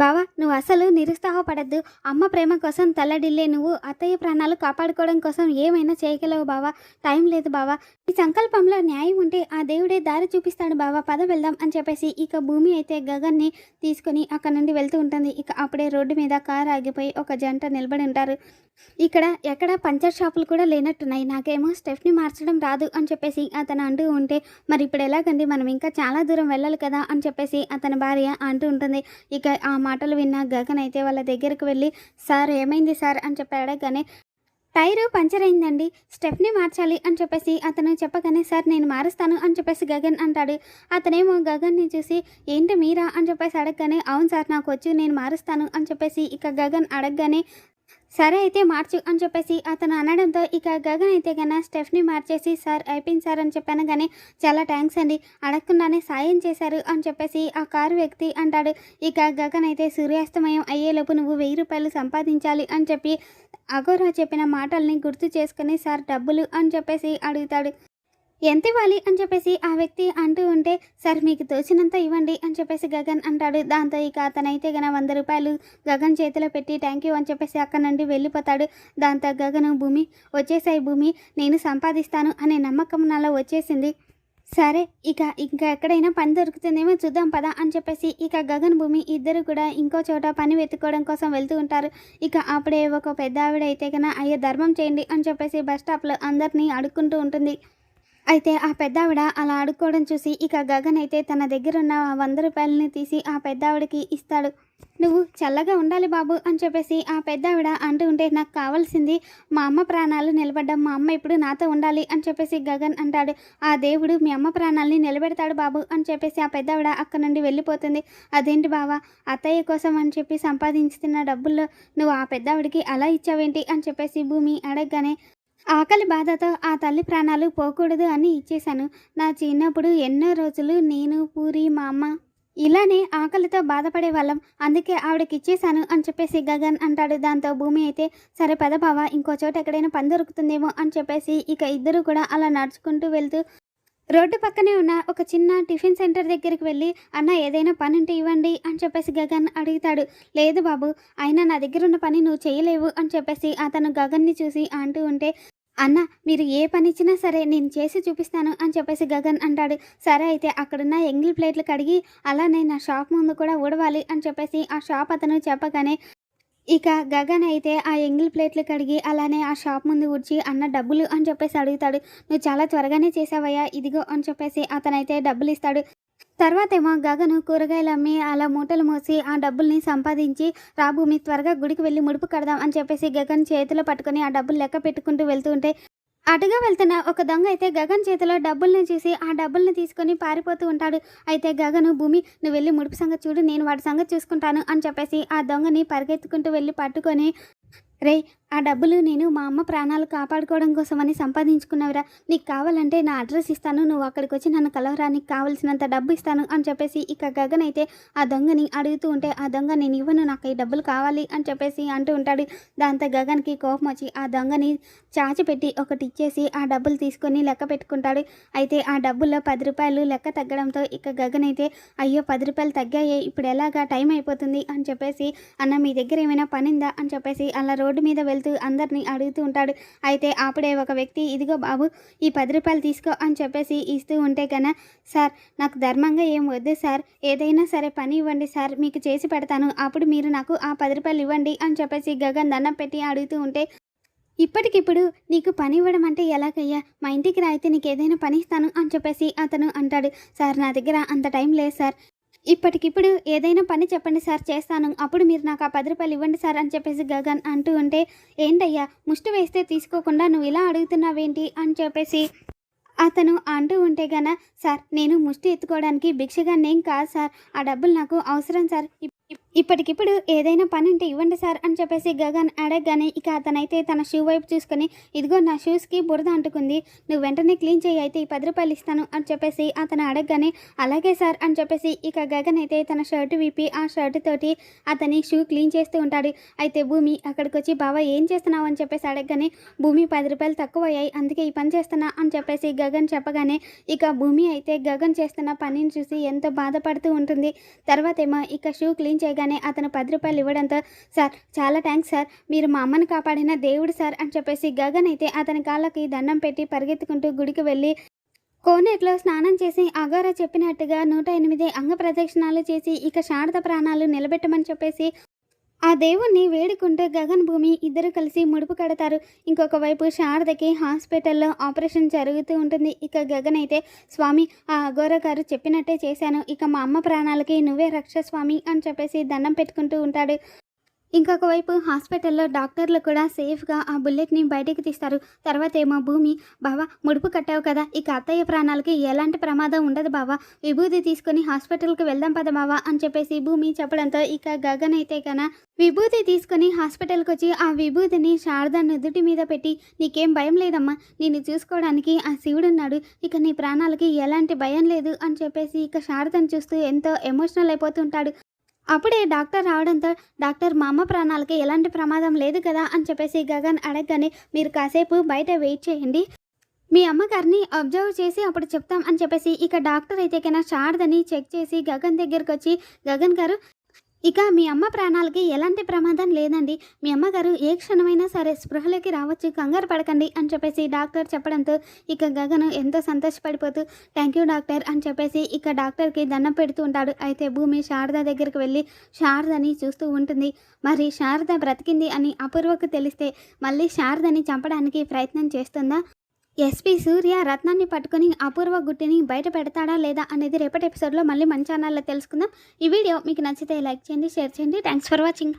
బావా నువ్వు అసలు నిరుత్సాహపడద్దు అమ్మ ప్రేమ కోసం తల్లడిల్లే నువ్వు. అత్తయ్య ప్రాణాలు కాపాడుకోవడం కోసం ఏమైనా చేయగలవు బావా? టైం లేదు బావా. ఈ సంకల్పంలో న్యాయం ఉంటే ఆ దేవుడే దారి చూపిస్తాడు బావా. పద వెళ్దాం అని చెప్పేసి ఇక భూమి అయితే గగన్ని తీసుకొని అక్కడ నుండి వెళ్తూ ఉంటుంది. ఇక అప్పుడే రోడ్డు మీద కారు ఆగిపోయి ఒక జంట నిలబడి ఉంటారు. ఇక్కడ ఎక్కడ పంచర్ షాపులు కూడా లేనట్టున్నాయి. నాకేమో స్టెఫ్ని మార్చడం రాదు అని చెప్పేసి అతను అంటూ ఉంటే మరి ఇప్పుడు ఎలాగండి? మనం ఇంకా చాలా దూరం వెళ్ళాలి కదా అని చెప్పేసి అతని భార్య అంటూ ఉంటుంది. ఇక ఆ మాటలు విన్న గగన్ అయితే వాళ్ళ దగ్గరకు వెళ్ళి సార్ ఏమైంది సార్? అని చెప్పి అడగగానే టైరు పంచర్ అయిందండి స్టెప్ని మార్చాలి అని చెప్పేసి అతను చెప్పగానే సార్ నేను మారుస్తాను అని చెప్పేసి గగన్ అంటాడు. అతనేమో గగన్ని చూసి ఏంటి మీరా? అని చెప్పేసి అడగగానే అవును సార్ నాకు వచ్చి నేను మారుస్తాను అని చెప్పేసి ఇక గగన్ అడగగానే సరే అయితే మార్చు అని చెప్పేసి అతను అనడంతో ఇక గగన్ అయితే కన్నా స్టెఫ్ని మార్చేసి సార్ అయిపోయింది సార్ అని చెప్పాను. కానీ చాలా థ్యాంక్స్ అండి. అడగకుండానే సాయం చేశారు అని చెప్పేసి ఆ కారు వ్యక్తి అంటాడు. ఇక గగన్ అయితే సూర్యాస్తమయం అయ్యేలోపు నువ్వు వెయ్యి రూపాయలు సంపాదించాలి అని చెప్పి అఘోరా చెప్పిన మాటల్ని గుర్తు చేసుకుని సార్ డబ్బులు అని చెప్పేసి అడుగుతాడు. ఎంత ఇవ్వాలి అని చెప్పేసి ఆ వ్యక్తి అంటూ ఉంటే సార్ మీకు తోచినంత ఇవ్వండి అని చెప్పేసి గగన్ అంటాడు. దాంతో ఇక అతనైతే గన వంద రూపాయలు గగన్ చేతిలో పెట్టి థ్యాంక్ యూ అని చెప్పేసి అక్కడ నుండి వెళ్ళిపోతాడు. దాంతో గగన్ భూమి వచ్చేసాయి భూమి నేను సంపాదిస్తాను అనే నమ్మకం నాలో వచ్చేసింది. సరే ఇక ఇంకా ఎక్కడైనా పని దొరుకుతుందేమో చూద్దాం పదా అని చెప్పేసి ఇక గగన్ భూమి ఇద్దరు కూడా ఇంకో చోట పని వెతుక్కోవడం కోసం వెళ్తూ ఉంటారు. ఇక అప్పుడే ఒక పెద్ద ఆవిడ అయితే కన్నా అయ్యో ధర్మం చేయండి అని చెప్పేసి బస్ స్టాప్లో అందరినీ అడుక్కుంటూ ఉంటుంది. అయితే ఆ పెద్దావిడ అలా ఆడుకోవడం చూసి ఇక గగన్ అయితే తన దగ్గర ఉన్న వంద రూపాయలని తీసి ఆ పెద్దావిడకి ఇస్తాడు. నువ్వు చల్లగా ఉండాలి బాబు అని చెప్పేసి ఆ పెద్దావిడ అంటూ ఉంటే నాకు కావాల్సింది మా అమ్మ ప్రాణాలు నిలబడ్డం మా అమ్మ ఇప్పుడు నాతో ఉండాలి అని చెప్పేసి గగన్ అంటాడు. ఆ దేవుడు మీ అమ్మ ప్రాణాలని నిలబెడతాడు బాబు అని చెప్పేసి ఆ పెద్దావిడ అక్కడ నుండి వెళ్ళిపోతుంది. అదేంటి బావా అత్తయ్య కోసం అని చెప్పి సంపాదించుతున్న డబ్బుల్లో నువ్వు ఆ పెద్దావిడికి అలా ఇచ్చావేంటి? అని చెప్పేసి భూమి అడగగానే ఆకలి బాధతో ఆ తల్లి ప్రాణాలు పోకూడదు అని ఇచ్చేశాను. నా చిన్నప్పుడు ఎన్నో రోజులు నేను పూరి మా అమ్మ ఇలానే ఆకలితో బాధపడే వాళ్ళం. అందుకే ఆవిడకి ఇచ్చేశాను అని చెప్పేసి గగన్ అంటాడు. దాంతో భూమి అయితే సరే పద బావ ఇంకో చోట ఎక్కడైనా పని దొరుకుతుందేమో అని చెప్పేసి ఇక ఇద్దరు కూడా అలా నడుచుకుంటూ వెళ్తూ రోడ్డు పక్కనే ఉన్న ఒక చిన్న టిఫిన్ సెంటర్ దగ్గరికి వెళ్ళి అన్న ఏదైనా పని ఉంటే ఇవ్వండి అని చెప్పేసి గగన్ అడుగుతాడు. లేదు బాబు అయినా నా దగ్గర ఉన్న పని నువ్వు చేయలేవు అని చెప్పేసి అతను గగన్ని చూసి అంటూ ఉంటే అన్న మీరు ఏ పని ఇచ్చినా సరే నేను చేసి చూపిస్తాను అని చెప్పేసి గగన్ అంటాడు. సరే అయితే అక్కడున్న ఎంగిల్ ప్లేట్లు కడిగి అలానే నా షాప్ ముందు కూడా ఊడవాలి అని చెప్పేసి ఆ షాప్ అతను చెప్పగానే ఇక గగన్ అయితే ఆ ఎంగిల్ ప్లేట్లు కడిగి అలానే ఆ షాప్ ముందు ఊడ్చి అన్న డబ్బులు అని చెప్పేసి అడుగుతాడు. నువ్వు చాలా త్వరగానే చేసావయ్యా ఇదిగో అని చెప్పేసి అతనైతే డబ్బులు ఇస్తాడు తర్వాతేమో గగను కూరగాయలు అమ్మి అలా మూటలు మోసి ఆ డబ్బుల్ని సంపాదించి రాభూమి త్వరగా గుడికి వెళ్ళి ముడుపు కడదాం అని చెప్పేసి గగన్ చేతిలో పట్టుకొని ఆ డబ్బులు లెక్క పెట్టుకుంటూ వెళ్తూ ఉంటే అటుగా వెళ్తున్న ఒక దొంగ అయితే గగన్ చేతిలో డబ్బుల్ని చూసి ఆ డబ్బుల్ని తీసుకొని పారిపోతూ ఉంటాడు. అయితే గగను భూమి నువ్వు వెళ్ళి ముడుపు సంగతి చూడు నేను వాడి సంగతి చూసుకుంటాను అని చెప్పేసి ఆ దొంగని పరిగెత్తుకుంటూ వెళ్ళి పట్టుకొని రే ఆ డబ్బులు నేను మా అమ్మ ప్రాణాలు కాపాడుకోవడం కోసమని సంపాదించుకున్నవిరా. నీకు కావాలంటే నా అడ్రస్ ఇస్తాను. నువ్వు అక్కడికి వచ్చి నన్ను కలవరా. నీకు కావాల్సినంత డబ్బు ఇస్తాను అని చెప్పేసి ఇక గగన్ అయితే ఆ దొంగని అడుగుతూ ఉంటే ఆ దొంగ నేను ఇవ్వను. నాకు ఈ డబ్బులు కావాలి అని చెప్పేసి అంటూ ఉంటాడు. దాంతో గగన్కి కోపం వచ్చి ఆ దొంగని చాచిపెట్టి ఒకటి ఇచ్చేసి ఆ డబ్బులు తీసుకొని లెక్క పెట్టుకుంటాడు. అయితే ఆ డబ్బుల్లో పది రూపాయలు లెక్క తగ్గడంతో ఇక గగన్ అయితే అయ్యో పది రూపాయలు తగ్గాయి. ఇప్పుడు ఎలాగా టైం అయిపోతుంది? అని చెప్పేసి అన్న మీ దగ్గర ఏమైనా పనిందా అని చెప్పేసి అలా రోడ్డు మీద వెళ్తూ అందరినీ అడుగుతూ ఉంటాడు. అయితే అప్పుడే ఒక వ్యక్తి ఇదిగో బాబు ఈ పది రూపాయలు తీసుకో అని చెప్పేసి ఇస్తూ ఉంటే కన్నా సార్ నాకు ధర్మంగా ఏం వద్దు సార్. ఏదైనా సరే పని ఇవ్వండి సార్. మీకు చేసి పెడతాను. అప్పుడు మీరు నాకు ఆ పది రూపాయలు ఇవ్వండి అని చెప్పేసి గగన్ దండం పెట్టి అడుగుతూ ఉంటే ఇప్పటికిప్పుడు నీకు పని ఇవ్వడం అంటే ఎలాగయ్యా? మా ఇంటికి రాయితే నీకు ఏదైనా పని ఇస్తాను అని చెప్పేసి అతను అంటాడు. సార్ నా దగ్గర అంత టైం లేదు సార్. ఇప్పటికిప్పుడు ఏదైనా పని చెప్పండి సార్ చేస్తాను. అప్పుడు మీరు నాకు ఆ పది రూపాయలు ఇవ్వండి సార్ అని చెప్పేసి గగన్ అంటూ ఉంటే ఏంటయ్యా ముష్టి వేస్తే తీసుకోకుండా నువ్వు ఇలా అడుగుతున్నావేంటి? అని చెప్పేసి అతను అంటూ ఉంటే గన సార్ నేను ముష్టి ఎత్తుకోవడానికి భిక్షగా నేను కాదు సార్. ఆ డబ్బులు నాకు అవసరం సార్. ఇప్- ఇప్పటికిప్పుడు ఏదైనా పని అంటే ఇవ్వండి సార్ అని చెప్పేసి గగన్ అడగగానే ఇక అతనైతే తన షూ వైపు చూసుకొని ఇదిగో నా షూస్కి బురద అంటుకుంది. నువ్వు వెంటనే క్లీన్ చేయి అయితే ఈ పది రూపాయలు ఇస్తాను అని చెప్పేసి అతను అడగగానే అలాగే సార్ అని చెప్పేసి ఇక గగన్ అయితే తన షర్ట్ విప్పి ఆ షర్ట్ తోటి అతని షూ క్లీన్ చేస్తూ ఉంటాడు. అయితే భూమి అక్కడికి వచ్చి బావా ఏం చేస్తున్నావు? అని చెప్పేసి అడగగానే భూమి పది రూపాయలు తక్కువ అయ్యాయి అందుకే ఈ పని చేస్తున్నా అని చెప్పేసి గగన్ చెప్పగానే ఇక భూమి అయితే గగన్ చేస్తున్న పనిని చూసి ఎంతో బాధపడుతూ ఉంటుంది. తర్వాతేమో ఇక షూ క్లీన్ చేయగానే అతను పది రూపాయలు ఇవ్వడంతో సార్ చాలా థ్యాంక్స్ సార్. మీరు మా అమ్మని కాపాడిన దేవుడు సార్ అని చెప్పేసి గగన్ అయితే అతని కాళ్ళకి దండం పెట్టి పరిగెత్తుకుంటూ గుడికి వెళ్ళి కోనేట్లో స్నానం చేసి అగోరా చెప్పినట్టుగా నూట ఎనిమిది అంగ ప్రదక్షిణాలు చేసి ఇక శారద ప్రాణాలు నిలబెట్టమని చెప్పేసి ఆ దేవుణ్ణి వేడుకుంటూ గగన్ భూమి ఇద్దరు కలిసి ముడుపు కడతారు. ఇంకొక వైపు శారదకి హాస్పిటల్లో ఆపరేషన్ జరుగుతూ ఉంటుంది. ఇక గగన్ అయితే స్వామి ఆ అఘోర గారు చెప్పినట్టే చేశాను. ఇక మా అమ్మ ప్రాణాలకి నువ్వే రక్ష స్వామి అని చెప్పేసి దండం పెట్టుకుంటూ ఉంటాడు. ఇంకొక వైపు హాస్పిటల్లో డాక్టర్లు కూడా సేఫ్గా ఆ బుల్లెట్ని బయటకు తీస్తారు. తర్వాత ఏమో భూమి బావా ముడుపు కట్టావు కదా. ఇక అత్తయ్య ప్రాణాలకి ఎలాంటి ప్రమాదం ఉండదు బావా. విభూతి తీసుకొని హాస్పిటల్కి వెళ్దాం పద బావా అని చెప్పేసి భూమి చెప్పడంతో ఇక గగన్ అయితే కన విభూతి తీసుకొని హాస్పిటల్కి వచ్చి ఆ విభూతిని శారద నుదుటి మీద పెట్టి నీకేం భయం లేదమ్మా. నిన్ను చూసుకోవడానికి ఆ శివుడున్నాడు ఇక నీ ప్రాణాలకి ఎలాంటి భయం లేదు అని చెప్పేసి ఇక శారదను చూస్తూ ఎంతో ఎమోషనల్ అయిపోతుంటాడు అప్పుడే డాక్టర్ రావడంతో డాక్టర్ మా అమ్మ ప్రాణాలకి ఎలాంటి ప్రమాదం లేదు కదా అని చెప్పేసి గగన్ అడగగానే మీరు కాసేపు బయట వెయిట్ చేయండి. మీ అమ్మగారిని అబ్జర్వ్ చేసి అప్పుడు చెప్తాం అని చెప్పేసి ఇక డాక్టర్ అయితే కన్నా శారదని చెక్ చేసి గగన్ దగ్గరికి వచ్చి గగన్ గారు ఇక మీ అమ్మ ప్రాణాలకి ఎలాంటి ప్రమాదం లేదండి. మీ అమ్మగారు ఏ క్షణమైనా సరే స్పృహలోకి రావచ్చు. కంగారు పడకండి అని చెప్పేసి డాక్టర్ చెప్పడంతో ఇక గగన్ ఎంతో సంతోషపడిపోతూ థ్యాంక్ యూ డాక్టర్ అని చెప్పేసి ఇక డాక్టర్కి దండం పెడుతూ ఉంటాడు. అయితే భూమి శారద దగ్గరికి వెళ్ళి శారదని చూస్తూ ఉంటుంది. మరి శారద బ్రతికింది అని అపూర్వకు తెలిస్తే మళ్ళీ శారదని చంపడానికి ప్రయత్నం చేస్తుందా? ఎస్పీ సూర్య రత్నాన్ని పట్టుకుని అపూర్వ గుట్టిని బయట పెడతాడా లేదా అనేది రేపటి ఎపిసోడ్లో మళ్ళీ మన ఛానల్లో తెలుసుకుందాం. ఈ వీడియో మీకు నచ్చితే లైక్ చేయండి షేర్ చేయండి. Thanks for watching